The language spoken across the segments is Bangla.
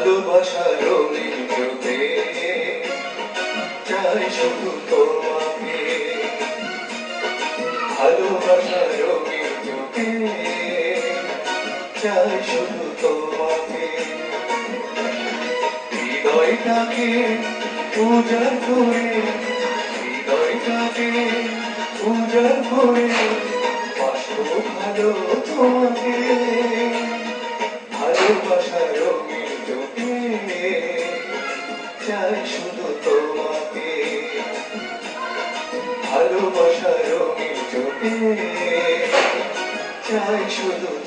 ভালোবাসা রঙিন চোখে চাই শুধু তোমাকে। ভালোবাসা রঙিন চোখে চাই শুধু তোমাকে। হৃদয়টাকে উজাড় করে, হৃদয়টাকে উজাড় করে ভালো তোমাকে। ভালোবাসা চাই শুধু তোমাকে। ভালোবাসার রঙিন চোখে চাই শুধু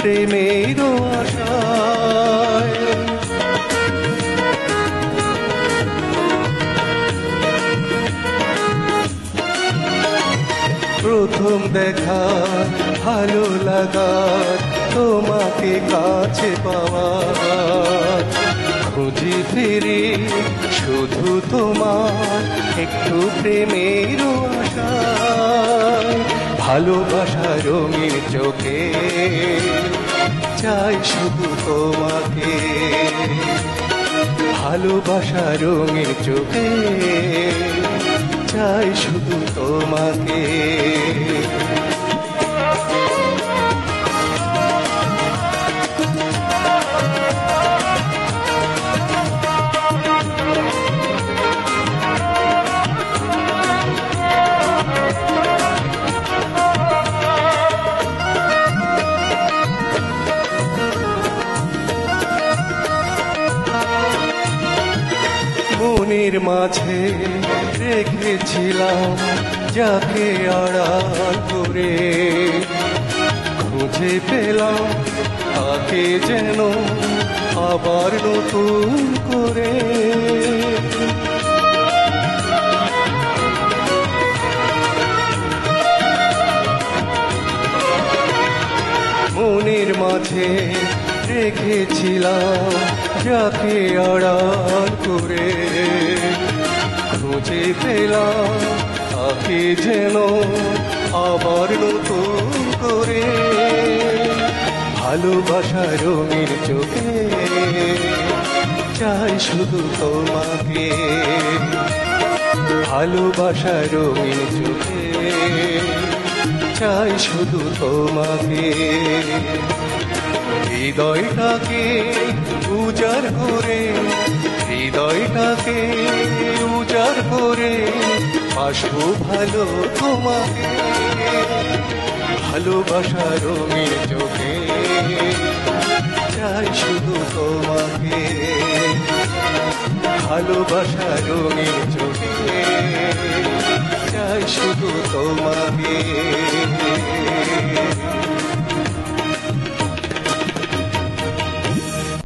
প্রেমের আশায়। প্রথম দেখা ভালো লাগা, তোমাকে কাছে পাওয়া খুঁজি ফিরি শুধু তোমার, একটু প্রেমের আশায়। ভালোবাসা রঙের চোখে। চাই শুধু তোমাকে। ভালোবাসা রঙের চোখে। চাই শুধু তোমাকে। মনের মাঝে রেখেছিলাম যাকে আড়াল করে। খুঁজে পেলাম তাকে যেন আবার নতুন করে। মনের মাঝে রেখেছিলাম যাকে আড়াল করে। খুঁজে পেলাম তাকে যেন আবার নতুন করে। ভালোবাসা রঙের চোখে, চাই শুধু তোমাকে। ভালোবাসা রঙিন চোখে, চাই শুধু তোমাকে। হৃদয়টাকে উজাড় করে, হৃদয়টাকে উজার করে আসব ভালো তোমাকে। ভালোবাসা রঙিন চোখে, চাই শুধু তোমাকে। ভালোবাসা রঙিন চোখে, চাই শুধু তোমাকে।